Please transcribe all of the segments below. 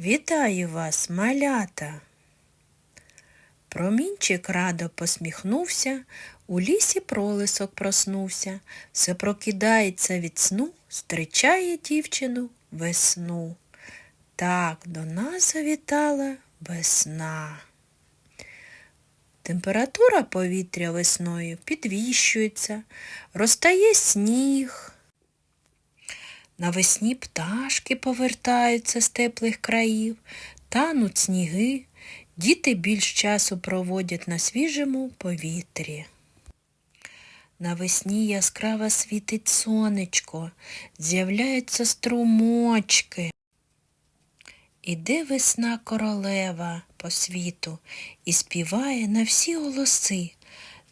Вітаю вас, малята. Промінчик радо посміхнувся, у лісі пролисок проснувся, все прокидається від сну, зустрічає дівчину весну. Так до нас завітала весна. Температура повітря весною підвищується, розтає сніг. Навесні пташки повертаються з теплих країв, тануть сніги, діти більш часу проводять на свіжому повітрі. Навесні яскраво світить сонечко, з'являються струмочки. Іде весна королева по світу і співає на всі голоси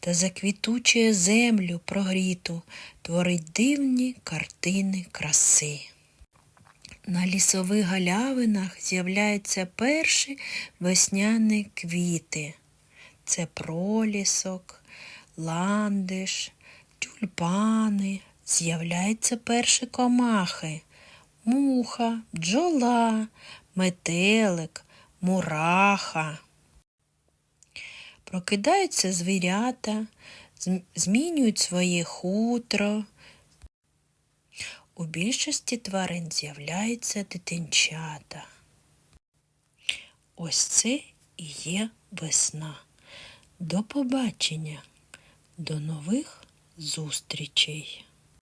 та заквітучує землю прогріту, творить дивні картини краси. На лісових галявинах з'являються перші весняні квіти. Це пролісок, ландиш, тюльпани. З'являються перші комахи, муха, бджола, метелик, мураха. Прокидаються звірята, змінюють своє хутро. У більшості тварин з'являються дитинчата. Ось це і є весна. До побачення, до нових зустрічей.